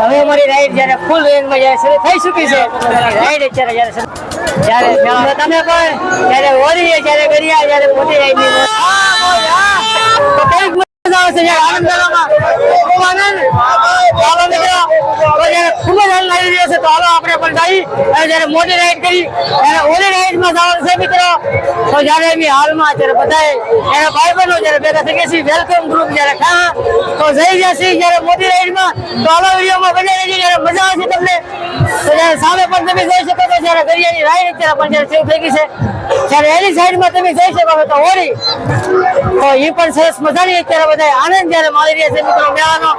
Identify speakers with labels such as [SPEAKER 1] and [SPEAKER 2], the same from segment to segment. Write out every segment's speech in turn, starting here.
[SPEAKER 1] હવે અમારી રાઈડ જ્યારે ફૂલ રેન્જમાં જ્યારે શરૂ થઈ ચૂકી છે રાઈડ અત્યારે જ્યારે મોટી આનંદ જ્યારે ખૂબ જ આનંદ રહ્યો છે, તો હાલો આપણે પણ જઈ અને જ્યારે રાઈડ કરી, ત્યારે હોળી રાઈડમાં જવાનું છે મિત્રો? તો જ્યારે એમ હાલમાં અત્યારે બધાએ એના ભાઈ બહેનો જ્યારે ભેગા થઈ ગયા છે વેલકમ ગ્રુપ જ્યારે ખા તો જઈ ગયા છે જ્યારે મોટી રાઈડમાં, તો આવા વિડીયોમાં બને રહેજો જ્યારે મજા આવશે તમને. તો જ્યારે સામે પણ તમે જોઈ શકો છો, જ્યારે દરિયાની રાઈડ અત્યારે પણ જ્યારે સેવ થઈ ગઈ છે. જ્યારે એની સાઈડમાં તમે જઈ શકો છો, તો હોળી. તો એ પણ સરસ મજાની અત્યારે બધા આનંદ જ્યારે માણી રહ્યા છે મિત્રો મેળાનો.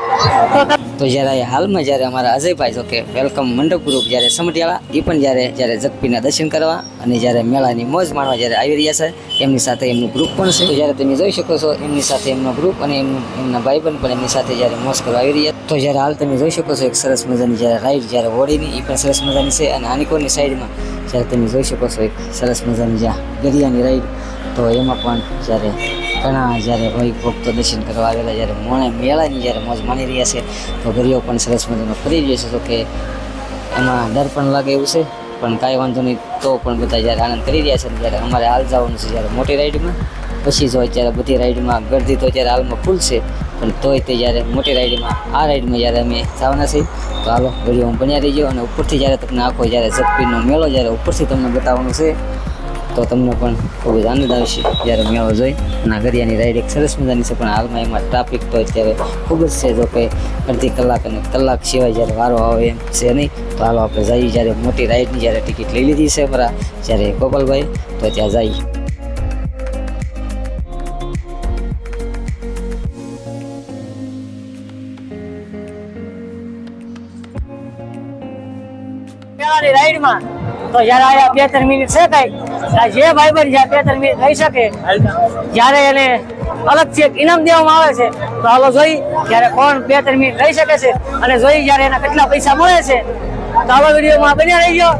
[SPEAKER 1] તો
[SPEAKER 2] જ્યારે હાલમાં જ્યારે અમારા અજયભાઈ જો કે વેલકમ મંડપ ગ્રુપ જ્યારે સમટિયાળા એ પણ જ્યારે જ્યારે જગપીના દર્શન કરવા અને જ્યારે મેળાની મોજ માણવા જ્યારે આવી રહ્યા છે, એમની સાથે એમનું ગ્રુપ પણ છે. જ્યારે તમે જોઈ શકો છો, એમની સાથે એમનો ગ્રુપ અને એમનું એમના ભાઈબંધ પણ એમની સાથે જ્યારે મોજ કરવા આવી રહ્યા. તો જ્યારે હાલ તમે જોઈ શકો છો, એક સરસ મજાની જ્યારે રાઈડ જ્યારે હોળીની એ પણ સરસ મજાની છે. અને આનિકોની સાઈડમાં જ્યારે તમે જોઈ શકો છો, એક સરસ મજાની જ્યાં દરિયાની રાઈડ તો એમાં પણ જ્યારે ઘણા જ્યારે ભાઈ ભક્તો દર્શન કરવા આવેલા, જ્યારે મોણે મેળાની જ્યારે મોજ માણી રહ્યા છે, તો ગરિયો પણ સરસ મજાનો ફરી રહ્યો છે તો કે એમાં ડર પણ લાગે એવું છે. પણ કાંઈ વાંધો નહીં, તો પણ બધા જ્યારે આનંદ કરી રહ્યા છે જ્યારે અમારે હાલ જવાનું છે જ્યારે મોટી રાઈડમાં. પછી જો અત્યારે બધી રાઈડમાં ગરદી તો અત્યારે હાલમાં ફૂલ છે, પણ તોય તે જ્યારે મોટી રાઈડમાં, આ રાઈડમાં જ્યારે અમે જવાના છીએ, તો હાલો વિડીયોમાં બન્યા રહીજો અને ઉપરથી જ્યારે તમને આખો જ્યારે જગપીરનો મેળો જ્યારે ઉપરથી તમને બતાવવાનો છે તો તમને પણ ખૂબ જ આનંદ આવશે. જ્યારે મેળો જોઈ, નાગરિયાની રાઈડ એક સરસ મજાની છે, પણ હાલમાં એમાં ટ્રાફિક તો અત્યારે ખૂબ જ છે. જો કે અડધી કલાક અને કલાક સિવાય જ્યારે વારો આવે એમ છે નહીં, તો હાલો આપણે જઈએ. જ્યારે મોટી રાઈડની જ્યારે ટિકિટ લઈ લીધી છે અમારા, જ્યારે ગોપાલભાઈ, તો ત્યાં જઈએ.
[SPEAKER 1] રાઈડમાં તો જયારે આયા બે ત્રણ મિનિટ છે કઈ, આ જે બન જ્યાં બે ત્રણ મિનિટ રહી શકે, જ્યારે એને અલગ એક ઇનામ દેવામાં આવે છે, તો હાલો જોઈ જ્યારે કોણ બે ત્રણ મિનિટ રહી શકે છે અને જોઈ જ્યારે એના કેટલા પૈસા મળે છે, તો આવા વિડીયોમાં બન્યા રહી ગયો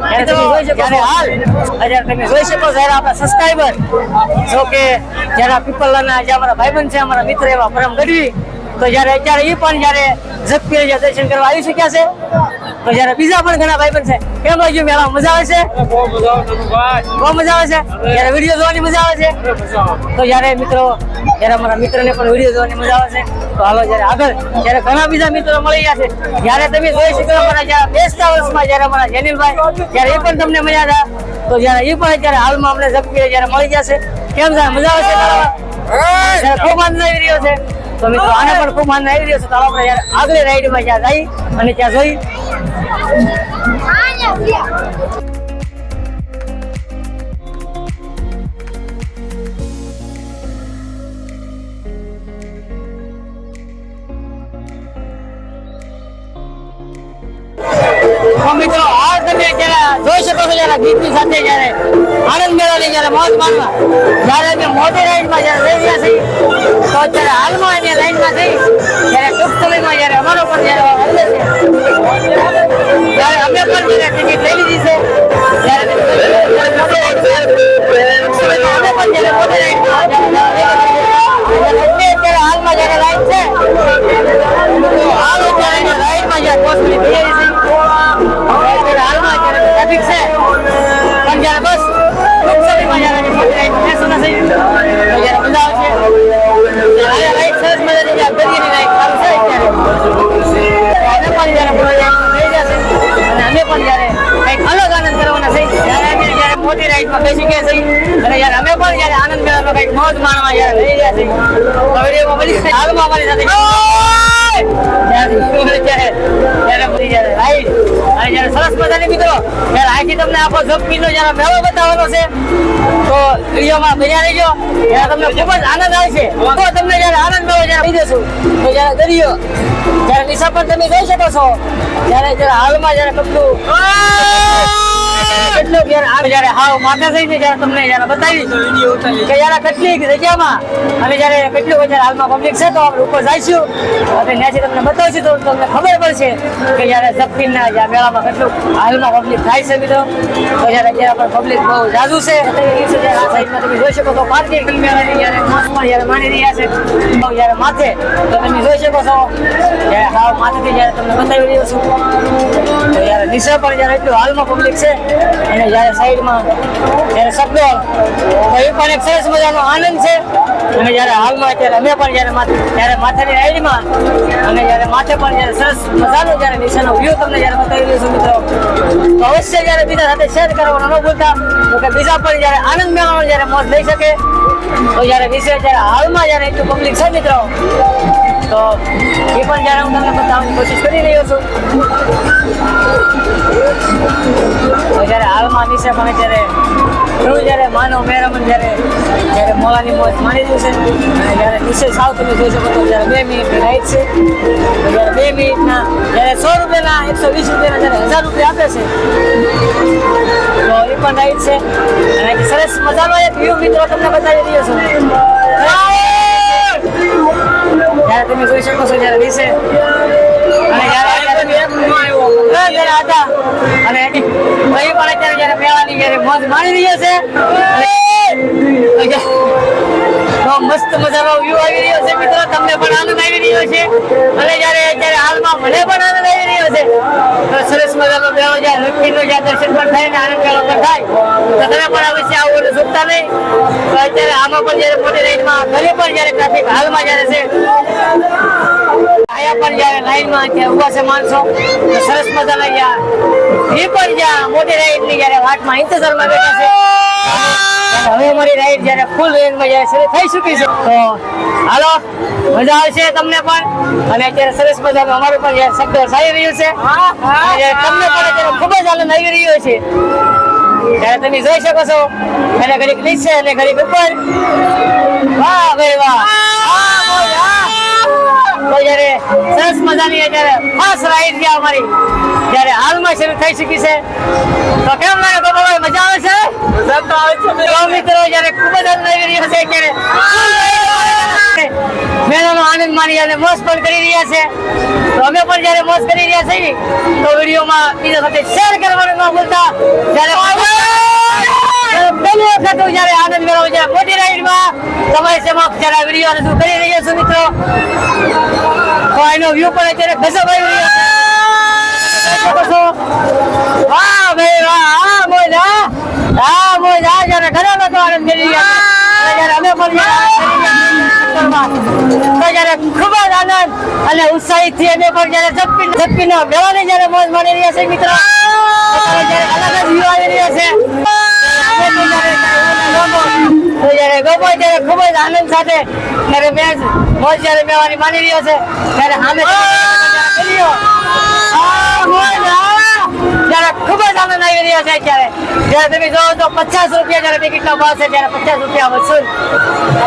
[SPEAKER 1] ત્યારે છો છે તો જ્યારે અત્યારે એ પણ જ્યારે જે દર્શન કરવા આવી શક્યા છે તો જયારે બીજા પણ ઘણા ભાઈબંધ છે કેમ લાગ્યું મેળા મજા આવે છે? બહુ મજા આવે છે જયારે વીડિયો જોવાની મજા આવે છે? તો જયારે મિત્રો જયારે અમારા મિત્રને પણ વીડિયો જોવાની મજા આવે છે તો હાલો જયારે આગળ જયારે ઘણા બીજા મિત્રો મળી ગયા છે જયારે તમે જોઈ શકો અમારા જ્યારે બેસતા વર્ષમાં જયારે અમારા જેનિલભાઈ જ્યારે એ પણ તમને મજા હતા તો જયારે એ પણ અત્યારે હાલમાં અમને જગપીર જયારે મળી જશે કેમ છે મજા આવે છે ખૂબ આનંદ આવી રહ્યો છે. તો મિત્રો આને પણ ખૂબ આનંદ આવી રહ્યો છે. તો આપણે જ્યારે આગળ રાઈડમાં જ્યાં જઈ અને ત્યાં જોઈ. મિત્રો, આ તમે જ્યારે જોઈ શકો છો જ્યારે ગીતની સાથે જ્યારે આનંદ મેળવવાની, જ્યારે મોજ માણવા, જ્યારે અમે મોટી જ્યારે જઈ રહ્યા છીએ, તો અત્યારે હાલમાં અમે રાઈડમાં જઈ ત્યારે ટૂંક સમયમાં જયારે અમારો પણ જયારે છે. મિત્રો ત્યારે અહીંથી તમને આખો ઝપકીનો જરા મેળો બતાવવાનો છે. તો વિડીયોમાં બન્યા રહેજો. ત્યારે તમને ખૂબ જ આનંદ આવશે. તો તમને જ્યારે આનંદ મેળો જ્યારે કહી દેશું, તો જ્યારે દરિયો જ્યારે નિશા પર તમે જોઈ શકો છો. ત્યારે જ્યારે હાલમાં જ્યારે કેટલું કેટલું જ્યારે જયારે હાવ માથે થઈને જયારે તમને બતાવી કે જ્યારે કેટલી જગ્યામાં? અને જ્યારે કેટલું જ્યારે હાલમાં પબ્લિક છે તો આપણે ઉપર જઈશું. અને ત્યાંથી તમને બતાવીશું તો તમને ખબર પડશે કે જ્યારે મેળામાં કેટલું હાલમાં પબ્લિક થાય છે મિત્રો. તો જ્યારે અત્યારે પણ પબ્લિક બહુ જાજુ છે. આ તમે જોઈ શકો તો પાર્કિંગ જ્યારે માની રહ્યા છે જ્યારે માથે, તો તમે જોઈ શકો છો જ્યારે માથેથી જયારે તમને બતાવી રહ્યો છું. જ્યારે નીચે પણ જયારે એટલું હાલમાં પબ્લિક છે અને જ્યારે સાઈડમાં, જ્યારે શબ્દો તો એ પણ એક સરસ મજાનો આનંદ છે. અને જ્યારે હાલમાં ત્યારે અમે પણ જ્યારે ત્યારે માથાની રાઈડમાં, અને જ્યારે માથે પણ જ્યારે સરસ મજાનો જ્યારે નિશાનો વ્યૂ તમને જ્યારે બતાવી રહ્યો છું મિત્રો, તો અવશ્ય જ્યારે બીજા સાથે શેર કરવાનો ન ભૂલતા, તો કે બીજા પણ જ્યારે આનંદ મેળવવાનો જ્યારે મોજ લઈ શકે, તો જ્યારે વિશે જ્યારે હાલમાં જ્યારે એટલું પબ્લિક છે મિત્રો તો એ પણ જ્યારે હું તમને બતાવવાની કોશિશ કરી રહ્યો છું. જ્યારે હાલમાં નીચે પણ જ્યારે ઘણું જ્યારે માનવ મેરામણ જ્યારે જ્યારે મોલાની મોજ માણી રહ્યું છે અને જ્યારે નીચે સાવ તમે જોઈ શકો તો જ્યારે બે મિનિટની રાઈટ છે. જ્યારે બે મિનિટના જ્યારે સો રૂપિયાના, એકસો વીસ રૂપિયાના જ્યારે હજાર રૂપિયા આપે છે. તો એ પણ રાઈટ છે. અને સરસ મજાનો એક વ્યૂ મિત્રો તમને બતાવી રહ્યો છું. જ્યારે તમે જોઈ શકો છો જ્યારે વિશે અને હતા. અને ભાઈ પણ અત્યારે જયારે મેળાની જયારે મોજ માણી રહ્યા છે. મસ્ત મજાનો વ્યૂ આવી રહ્યો છે મિત્રો. તમને પણ આનંદ આવી રહ્યો છે. અને જ્યારે અત્યારે હાલમાં મને પણ આનંદ આવી રહ્યો છે. તો સરસ મજાનો મેળો હજાર લક્ષ્મીનો જ્યાં દર્શન પણ થાય ને આનંદ મેળો પણ થાય, તો તમે પણ અવશ્ય આવું ચૂકતા નહીં તો અત્યારે આમાં પણ જ્યારે મોટી લાઈનમાં, ઘરે પણ જ્યારે ટ્રાફિક હાલમાં જ્યારે છે આયા પણ જ્યારે લાઈનમાં અત્યારે ઊભા છે માણસો સરસ મજાના અહીંયા, એ પણ જ્યાં મોટી રાઈડની જ્યારે વાટમાં ઇંતજારમાં બેઠા છે. હવે અમારી રાઈડ જ્યારે ફૂલ રેન્જમાં જ્યારે શરૂ થઈ ચૂકી છે. તો હાલો, મજા આવશે તમને પણ. અને અત્યારે સરસ મજાનું અમારું પણ જ્યારે શબ્દ સારી રહ્યું છે. તમને પણ અત્યારે ખૂબ જ આનંદ આવી રહ્યો છે. ત્યારે તમે જોઈ શકો છો અને ઘડીક નીચે અને ઘડીક ઉપર. વાહ, ભાઈ વાહ. જ્યારે સરસ મજાની અત્યારે ફર્સ્ટ રાઈડ છે અમારી. જયારે હાલમાં શરૂ થઈ ચૂકી છે. તો કેમ લાગે ગોપાભાઈ મજા આવે છે તો મિત્રો. જ્યારે ખૂબ જ આનંદ આવી રહ્યો છે અત્યારે મેળાનો આનંદ માણી અને મોજ પણ કરી રહ્યા છે. તો અમે પણ જ્યારે મોજ કરી રહ્યા છીએ તો વિડીયોમાં બીજા સાથે શેર કરવાનું ન ભૂલતા. જ્યારે પહેલી વખત હું જ્યારે આનંદ મેળવો છે મોટી રાઈડમાં તમારી સમક્ષ જ્યારે વીડિયો રજૂ કરી રહ્યા છું મિત્રો. તો એનો વ્યૂ પણ અત્યારે ગજબ આવી રહ્યો છે જોઈ શકો છો. વાહ ભાઈ વાહ આ મોજ આ મોજ આ જ્યારે લોકો આનંદ અમે પણ જ્યારે ખૂબ આનંદ અને ઉત્સાહિત છે મિત્રો. છે. ખૂબ જ આનંદ સાથે ત્યારે જ્યારે મેળવાની માની રહ્યો છે. ત્યારે સામે જ્યારે ખૂબ જ આનંદ આવી રહ્યો છે અત્યારે જ્યારે તમે જોવો તો પચાસ રૂપિયા જ્યારે ટિકિટનો ભાવ છે, ત્યારે પચાસ રૂપિયા વસૂલ.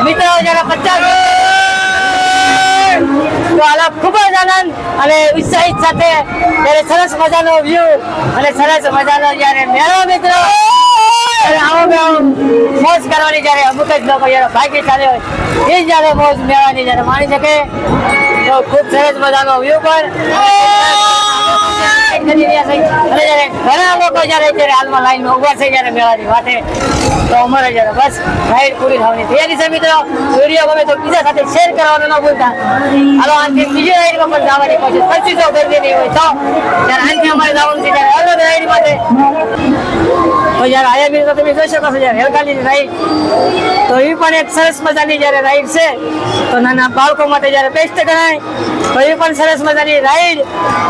[SPEAKER 1] મિત્રો, જ્યારે પચાસ તો હાલ ખૂબ જ આનંદ અને ઉત્સાહિત સાથે ત્યારે સરસ મજાનો વ્યૂ અને સરસ મજાનો જ્યારે મેળો, મિત્રો. ત્યારે આવો મોજ કરવાની જ્યારે અમુક જ લોકો જ્યારે ભાગી ચાલે હોય, એ જ્યારે મોજ મેળવાની જ્યારે માણી શકે. તો ખૂબ સરસ મજાનો વ્યૂ પણ. કરી રહ્યા છે અને જ્યારે ઘણા લોકો જ્યારે અત્યારે હાલમાં લાઈનમાં ઊભા છે જ્યારે મેળાની વાટે તો અમારે જ્યારે બસ રાઈડ પૂરી થવાની તૈયારી છે મિત્રો વીડિયો ગમે તો બીજા સાથે શેર કરવાનું ન ભૂલતા હાલો આજથી બીજી રાઈડમાં પણ જવાની કોશિશ પચીસો જો નહીં હોય તો ત્યારે આજથી અમારે જવાનું છે ત્યારે અલગ રાઈડ માટે તો જ્યારે આયા બી તો તમે જોઈ શકો છો, જ્યારે હેલકાલીની રાઈડ તો એ પણ એક સરસ મજાની જ્યારે રાઈડ છે, તો નાના બાળકો માટે જ્યારે બેસ્ટ ગણાય, તો એ પણ સરસ મજાની રાઈડ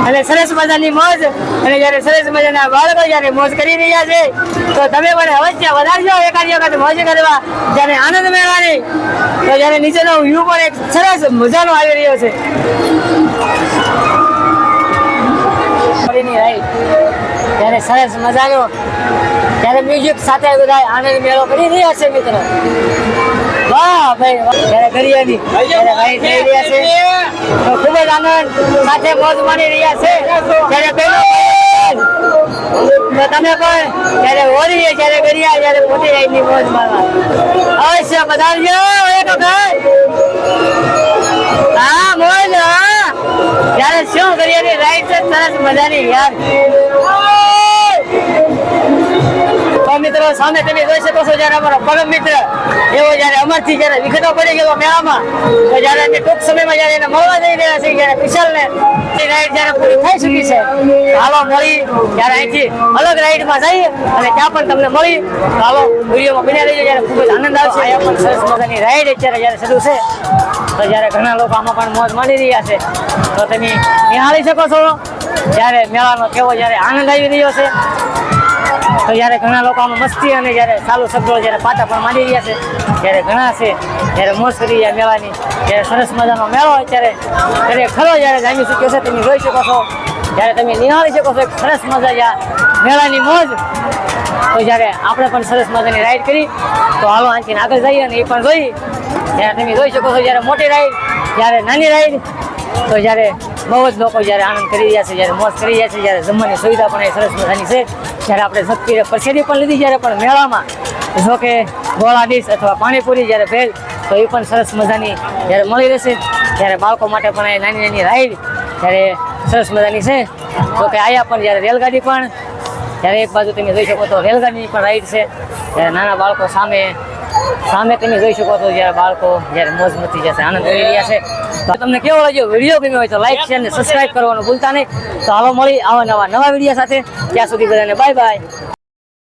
[SPEAKER 1] અને સરસ મજાની મોજ, અને જ્યારે સરસ મજાના બાળકો જ્યારે મોજ કરી રહ્યા છે, તો તમે પણ અવશ્ય વધારજો એકાદ વખત મોજ કરવા, જ્યારે આનંદ મેળવાની, તો જ્યારે નીચેનો વ્યૂ પણ એક સરસ મજાનો આવી રહ્યો છે. ફરીની રાઈડ ત્યારે સરસ મજાનો ત્યારે મ્યુઝિક સાથે બધા આનંદ મેળો કરી રહ્યા છે મિત્રો. ખૂબ જ આનંદ સાથે મોજ માણી રહ્યા છે. ત્યારે તો તમે પણ જ્યારે હોરીએ જ્યારે ગરિયા જ્યારે મોટી રાઈડની મોજ માણવા. અવશ્ય પધારજો એક વખત. હા, મોજ હા જ્યારે શું કરીએ રાઈટ સરસ મજાની યાર મિત્રો સામે તમે જોઈ શકો છો જ્યારે અમારો પરમ મિત્ર, એવો જ્યારે અમરથી જ્યારે વિખતો પડી ગયો મેળામાં, તો જ્યારે એને ટૂંક સમયમાં જ્યારે એને મળવા જઈ રહ્યા છે જ્યારે વિશાલને એ રાઈડ જ્યારે પૂરી થઈ ચૂકી છે હાલો મળી, ત્યારે અહીંથી અલગ રાઈડમાં જઈએ અને ત્યાં પણ તમને મળી. તો હાલો વિડીયોમાં બન્યા રહીજો, જ્યારે ખૂબ જ આનંદ આવશે. અહીંયા પણ સરસ મજાની રાઈડ અત્યારે જ્યારે શરૂ છે, તો જ્યારે ઘણા લોકો આમાં પણ મોજ માણી રહ્યા છે, તો તમે નિહાળી શકો છો. જ્યારે મેળાનો કેવો જ્યારે આનંદ આવી રહ્યો છે તો જ્યારે ઘણા લોકો આમાં મસ્તી અને જ્યારે ચાલુ શબ્દો જ્યારે પાટા પણ માંડી રહ્યા છે ત્યારે ઘણા છે, જ્યારે મોજ કરી રહ્યા મેળાની જ્યારે સરસ મજાનો મેળો હોય ત્યારે ત્યારે ખરો જ્યારે જામી શક્યો છે તમે જોઈ શકો છો. જ્યારે તમે નિહાળી શકો છો એક સરસ મજા જ્યાં મેળાની મોજ, તો જ્યારે આપણે પણ સરસ મજાની રાઈડ કરી, તો હાલો આંચીને આગળ જઈએ અને એ પણ જોઈ ત્યારે તમે જોઈ શકો છો જ્યારે મોટી રાઈડ જ્યારે નાની રાઈડ તો જ્યારે બહુ જ લોકો જ્યારે આનંદ કરી રહ્યા છે, જ્યારે મોજ કરી રહ્યા છે, જ્યારે જમવાની સુવિધા પણ એ સરસ મજાની છે, જ્યારે આપણે શક્તિને પછેડી પણ લીધી, જ્યારે પણ મેળામાં જો કે ગોળા ડીશ અથવા પાણીપુરી જ્યારે ભેળ, તો એ પણ સરસ મજાની જ્યારે મળી રહેશે. ત્યારે બાળકો માટે પણ એ નાની નાની રાઈડ ત્યારે સરસ મજાની છે. તો કે આયા પણ જ્યારે રેલગાડી પણ ત્યારે એક બાજુ તમે જોઈ શકો તો રેલગાડીની પણ રાઈડ છે. ત્યારે નાના બાળકો સામે સામે તમે જોઈ શકો તો જ્યારે બાળકો જ્યારે મોજ મચી જશે આનંદ કરી રહ્યા છે. તો તમને કેવો લાગ્યો? વીડિયો ગમ્યો હોય તો લાઈક શેર અને સબસ્ક્રાઈબ કરવાનું ભૂલતા નહીં. તો હાલો, મળી આવા નવા નવા વીડિયો સાથે. ત્યાં સુધી બધાને બાય બાય